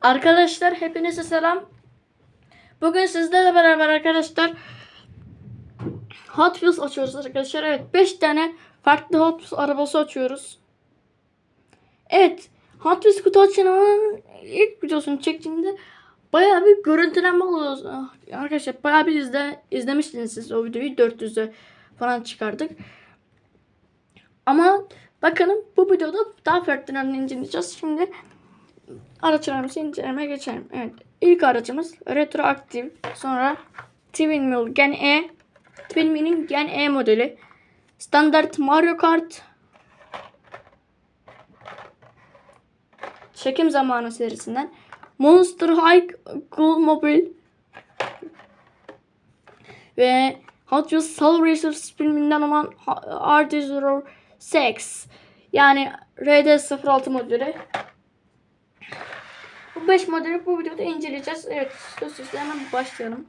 Arkadaşlar hepinize selam. Bugün sizlerle beraber arkadaşlar Hot Wheels açıyoruz arkadaşlar. Evet 5 tane farklı Hot Wheels arabası açıyoruz. Evet Hot Wheels kutu açılımının ilk videosunu çektiğimde bayağı bir görüntülenme oluyor. Ah, Arkadaşlar bayağı bir izle, izlemiştiniz siz o videoyu 400'e falan çıkardık. Ama bakın bu videoda daha farklı inceleyeceğiz. Şimdi araçlarımızı incelemeye geçelim. Evet. ilk aracımız retroaktif. Sonra Twin Mill Gen E. Twin Mill'in Gen E modeli. Standart Mario Kart. Çekim zamanı serisinden. Monster High Cool Mobile. Ve Hot Wheels Soul Racers filminden olan RD06 yani RD06 modeli. Bu 5 modeli bu videoda inceleyeceğiz. Evet, sözsüzle hemen başlayalım.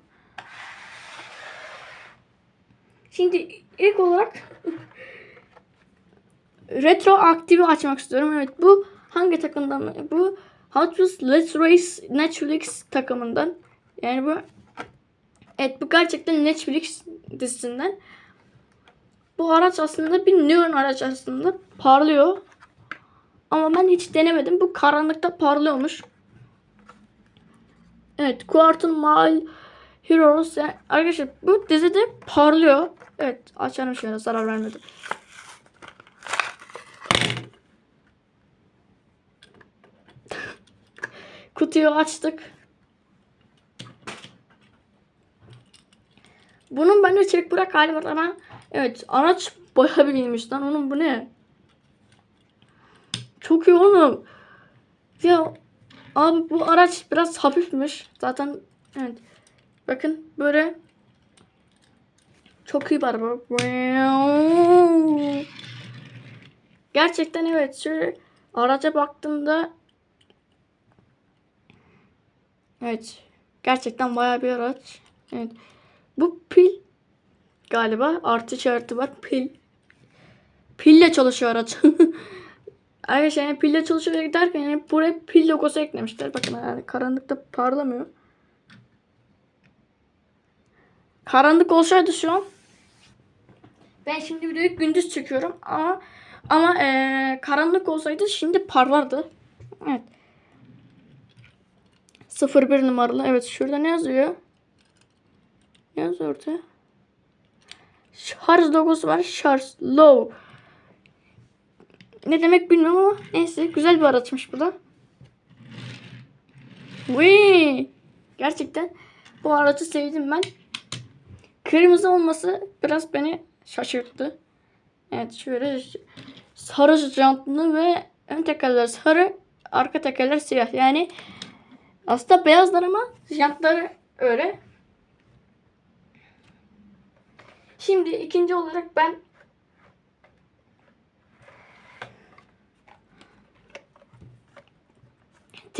Şimdi ilk olarak retro aktivi açmak istiyorum. Evet, bu hangi takımdan? Bu Hot Wheels Let's Race Netflix takımından. Yani bu Evet bu gerçekten Netflix dizisinden. Bu araç aslında bir neon araç aslında. Parlıyor. Ama ben hiç denemedim. Bu karanlıkta parlıyormuş. Evet. Quarton Mile Heroes. Yani arkadaşlar bu dizide parlıyor. Evet. Açalım şöyle zarar vermedi. Kutuyu açtık. Bunun bende çelik bırak hali var ama evet araç bayağı bir lan. Onun bu ne? Çok iyi oğlum. Ya abi bu araç biraz hafifmiş. Zaten evet. Bakın böyle çok iyi bir araba. Gerçekten evet şöyle araca baktığımda Evet. Gerçekten bayağı bir araç. Evet. Bu pil galiba artı işareti var. Pil. Pille çalışıyor araç. Arkadaşlar yani pille çalışıyor derken yani buraya pil logosu eklemişler. Bakın yani karanlıkta parlamıyor. Karanlık olsaydı şu an ben şimdi videoyu gündüz çekiyorum ama ama ee, karanlık olsaydı şimdi parlardı. Evet. 01 numaralı. Evet şurada ne yazıyor? Ne yazıyor orada? Şarj logosu var. Şarj low. Ne demek bilmiyorum ama neyse güzel bir araçmış bu da. Vii. Gerçekten bu aracı sevdim ben. Kırmızı olması biraz beni şaşırttı. Evet şöyle sarı jantlı ve ön tekerler sarı, arka tekerler siyah. Yani aslında beyazlar ama jantları öyle. Şimdi ikinci olarak ben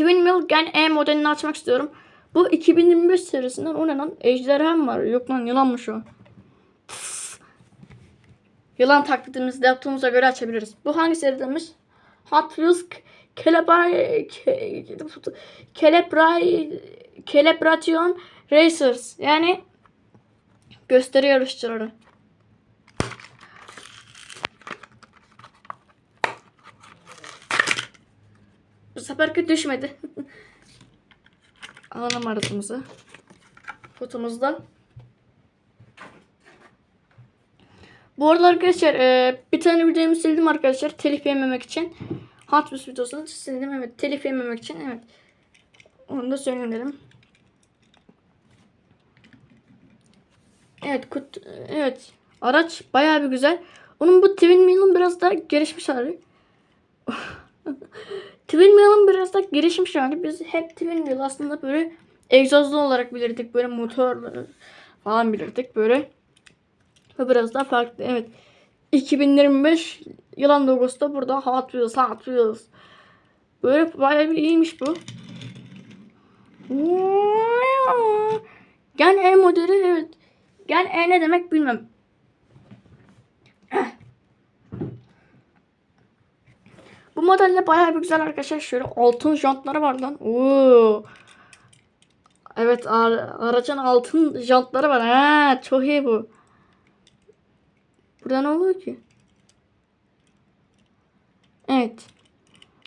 Twin Mill Gen E modelini açmak istiyorum. Bu 2025 serisinden o ne? Ejderha mı var? Yok lan yılanmış o. Pıs. Yılan taklidimizde yaptığımıza göre açabiliriz. Bu hangi seridenmiş? Hot Wheels Celebray Celebray Celebration Racers. Yani gösteri yarışçıları. Seferki düşmedi. Alalım aracımızı. Kutumuzda. Bu arada arkadaşlar e, bir tane videomu sildim arkadaşlar. Telif yememek için. Wheels videosunu sildim evet. Telif yememek için evet. Onu da söyleyelim. Evet kut evet. Araç bayağı bir güzel. Onun bu Twin Mill'in biraz daha gelişmiş hali. Twin Mill'in biraz daha gelişmiş hali. Biz hep Twin Mill aslında böyle egzozlu olarak bilirdik. Böyle motor falan bilirdik böyle. Ve biraz daha farklı. Evet. 2025 yılan logosu da burada. Hot Wheels, Hot Wheels. Böyle bayağı bir iyiymiş bu. Gen E modeli evet. Gen E ne demek bilmem. Bu modelle bayağı bir güzel arkadaşlar. Şöyle altın jantları var lan. Oo. Evet ara- aracın altın jantları var. Ha, çok iyi bu. Burada ne oluyor ki? Evet.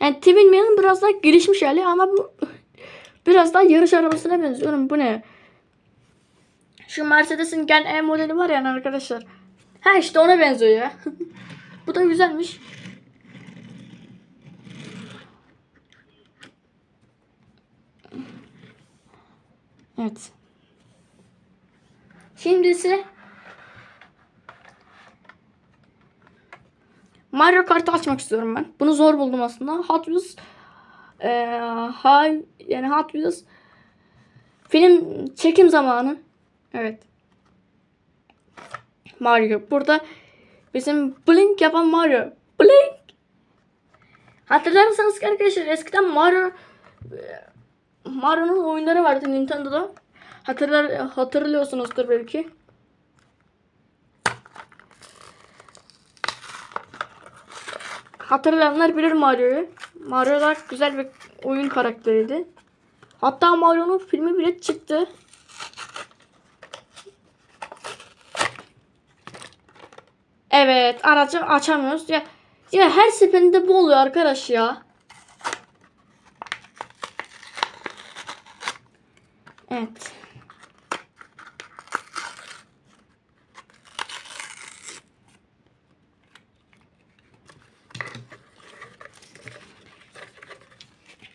Yani Twin Wheel'in biraz daha gelişmiş hali ama bu biraz daha yarış arabasına benziyorum. Bu ne? Şu Mercedes'in Gen E modeli var yani arkadaşlar. Ha işte ona benziyor ya. bu da güzelmiş. Evet. Şimdi ise Mario Kart'ı açmak istiyorum ben. Bunu zor buldum aslında. Hot Wheels eee, hay yani Hot Wheels film çekim zamanı. Evet. Mario. Burada bizim Blink yapan Mario. Blink. Hatırlar mısınız arkadaşlar eskiden Mario Mario'nun oyunları vardı Nintendo'da. Hatırlar hatırlıyorsunuzdur belki. Hatırlayanlar bilir Mario'yu. Mario da güzel bir oyun karakteriydi. Hatta Mario'nun filmi bile çıktı. Evet, aracı açamıyoruz. Ya, ya her seferinde bu oluyor arkadaş ya. Evet.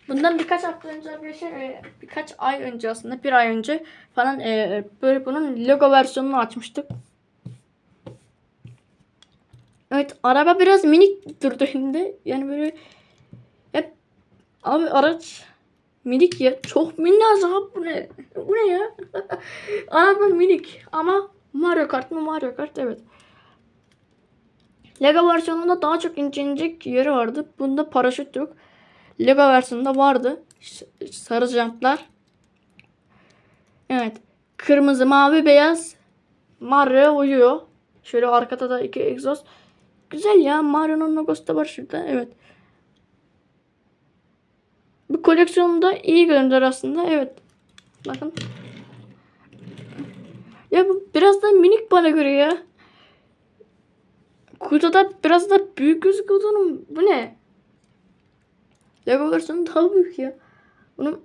Bundan birkaç hafta önce arkadaşlar e, birkaç ay önce aslında bir ay önce falan e, böyle bunun logo versiyonunu açmıştık. Evet araba biraz minik durdu şimdi. Yani böyle hep abi araç minik ya. Çok minnacık bu ne? Bu ne ya? araba minik ama Mario Kart mı Mario Kart evet. Lego versiyonunda daha çok ince inecek yeri vardı. Bunda paraşüt yok. Lego versiyonunda vardı. Sarı jantlar. Evet. Kırmızı, mavi, beyaz. Mario uyuyor. Şöyle arkada da iki egzoz. Güzel ya. Mario'nun logosu da var şurada. Evet. Bu koleksiyonda iyi görünüyor aslında. Evet. Bakın. Ya bu biraz da minik bana göre ya. Kutuda biraz da büyük gözüküyor. Bu ne? Lego versiyonu daha büyük ya. Bunun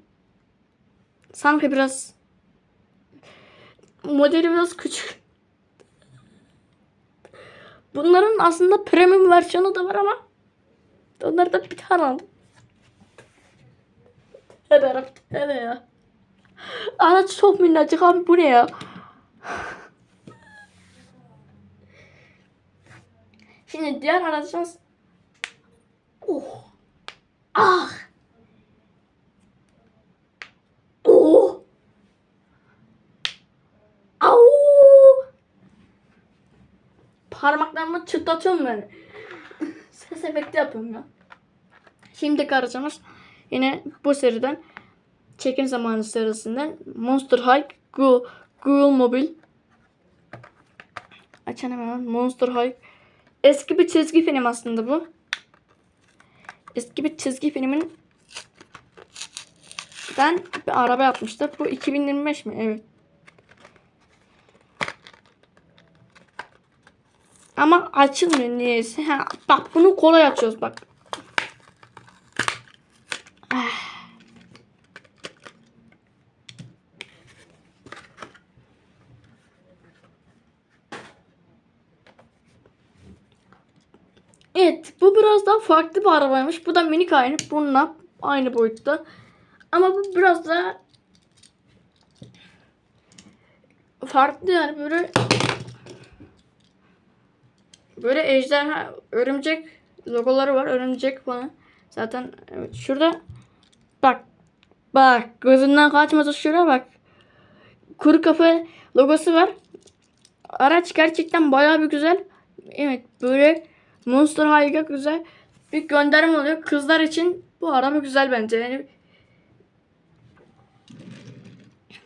sanki biraz modeli biraz küçük. Bunların aslında premium versiyonu da var ama onlardan bir tane aldım. Hadi Arap, hadi ya. Araç çok minnacık abi bu ne ya? Şimdi diğer aracımız Oh. Ah. Oh. Au. Parmaklarımı çıtlatıyorum ben. Ses efekti yapıyorum ya. Şimdi aracımız yine bu seriden çekim zamanı serisinden Monster High Google, Google Mobil Açalım hemen Monster High Eski bir çizgi film aslında bu eski bir çizgi filmin ben bir araba yapmıştı. Bu 2025 mi? Evet. Ama açılmıyor niyeyse. Ha, bak bunu kolay açıyoruz bak. Evet bu biraz daha farklı bir arabaymış. Bu da minik aynı. Bununla aynı boyutta. Ama bu biraz daha farklı yani böyle böyle ejderha örümcek logoları var. Örümcek falan. Zaten evet şurada bak bak gözünden kaçmasa şuraya bak. Kuru kafa logosu var. Araç gerçekten bayağı bir güzel. Evet böyle Monster High'ga güzel bir gönderme oluyor. Kızlar için bu araba güzel bence. Yani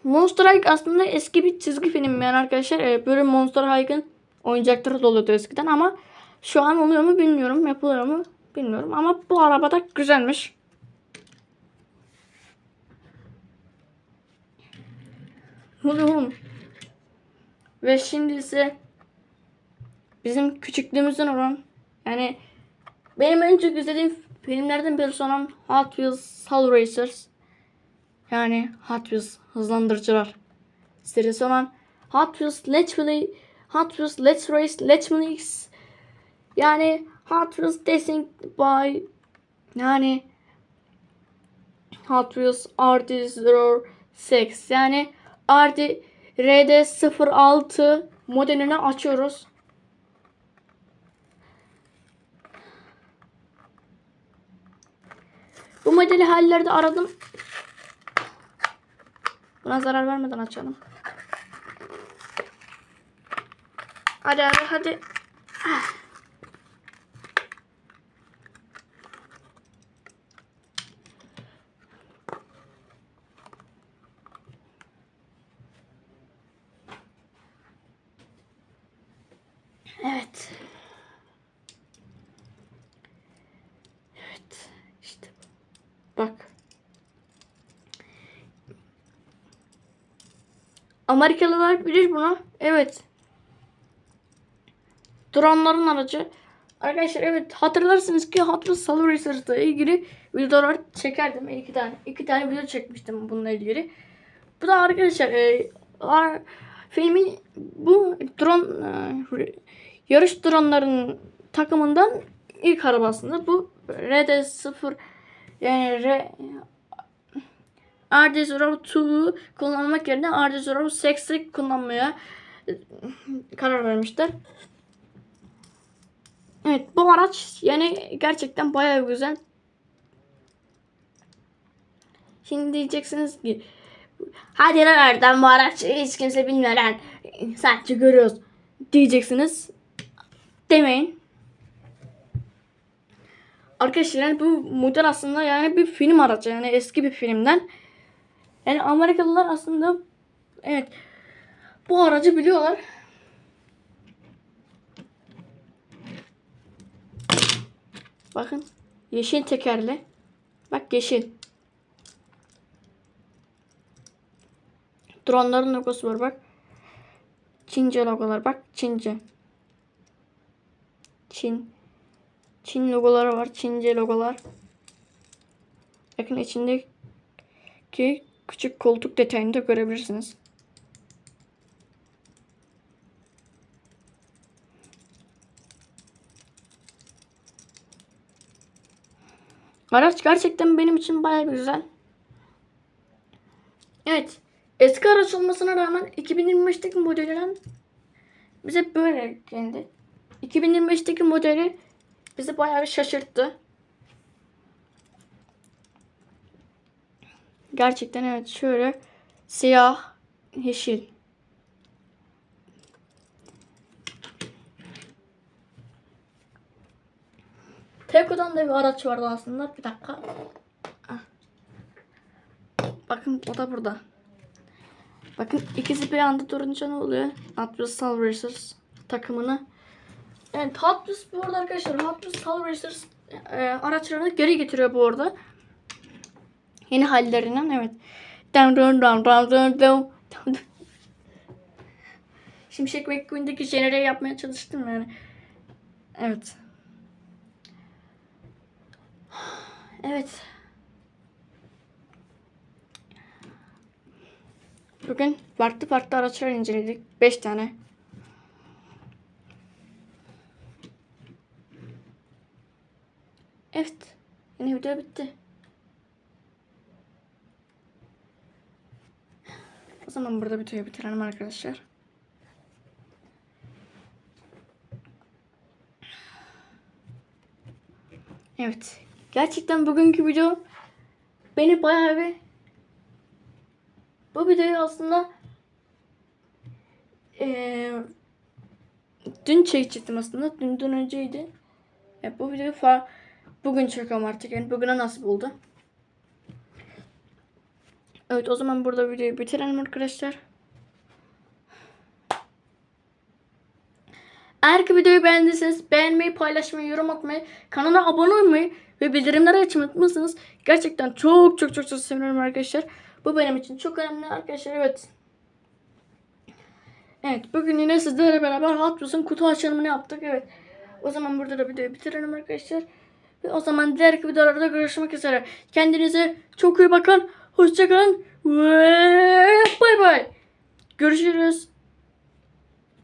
Monster High aslında eski bir çizgi film yani arkadaşlar. Ee, böyle Monster High'ın oyuncakları da oluyordu eskiden ama şu an oluyor mu bilmiyorum. Yapılıyor mu bilmiyorum ama bu araba da güzelmiş. Ne oğlum? Ve şimdi ise bizim küçüklüğümüzden olan yani benim en çok izlediğim filmlerden birisi olan Hot Wheels Soul Racers. Yani Hot Wheels hızlandırıcılar serisi olan Hot Wheels Let's Play Hot Wheels Let's Race Let's Mix yani Hot Wheels Racing by yani Hot Wheels RD06 yani RD RD06 modelini açıyoruz. Bu modeli hallerde aradım. Buna zarar vermeden açalım. Hadi hadi hadi. Evet. İşte bu. Bak. Amerikalılar bilir bunu. Evet. Dronların aracı. Arkadaşlar evet hatırlarsınız ki Hot Wheels Solar Racers'la ilgili videolar çekerdim. iki tane. iki tane video çekmiştim bununla ilgili. Bu da arkadaşlar e, ar- filmin bu drone e, yarış dronlarının takımından ilk arabasında bu RD0 yani R RD02'yu kullanmak yerine RD06'ı kullanmaya e, karar vermişler. Evet bu araç yani gerçekten bayağı güzel. Şimdi diyeceksiniz ki hadi lan oradan bu araç hiç kimse bilmiyor lan. Sadece görüyoruz diyeceksiniz. Demeyin. Arkadaşlar yani bu model aslında yani bir film aracı yani eski bir filmden. Yani Amerikalılar aslında evet bu aracı biliyorlar. Bakın yeşil tekerli. Bak yeşil. Dronların logosu var bak. Çince logolar bak Çince. Çin. Çin logoları var. Çince logolar. Bakın içindeki küçük koltuk detayını da görebilirsiniz. Araç gerçekten benim için bayağı güzel. Evet. Eski araç olmasına rağmen 2025'teki modelinden bize böyle geldi. 2025'teki modeli bizi bayağı bir şaşırttı. Gerçekten evet şöyle siyah, yeşil. Teko'dan da bir araç vardı aslında. Bir dakika. Ah. Bakın o da burada. Bakın ikisi bir anda durunca ne oluyor? Wheels Soul Racers takımını. Yani Hot Wheels bu arada arkadaşlar Hot Wheels Soul Racers e, araçlarını geri getiriyor bu arada. Yeni hallerinden evet. Şimşek McQueen'deki jenere yapmaya çalıştım yani. Evet. Evet. Bugün farklı farklı araçlar inceledik. 5 tane. Evet. Yine video bitti. O zaman burada videoyu bitirelim arkadaşlar. Evet. Gerçekten bugünkü video beni bayağı bir bu videoyu aslında eee dün çekecektim aslında. Dünden önceydi. Ya bu videoyu fa bugün çekiyorum artık. Yani bugüne nasip oldu. Evet o zaman burada videoyu bitirelim arkadaşlar. Eğer ki videoyu beğendiyseniz beğenmeyi, paylaşmayı, yorum atmayı, kanala abone olmayı ve bildirimleri açmayı unutmazsanız gerçekten çok çok çok çok sevinirim arkadaşlar. Bu benim için çok önemli arkadaşlar. Evet. Evet bugün yine sizlerle beraber Hot Wheels'ın kutu açılımını yaptık. Evet. O zaman burada da videoyu bitirelim arkadaşlar. Ve o zaman diğer videolarda görüşmek üzere. Kendinize çok iyi bakın. Hoşçakalın. Bay bay. Görüşürüz.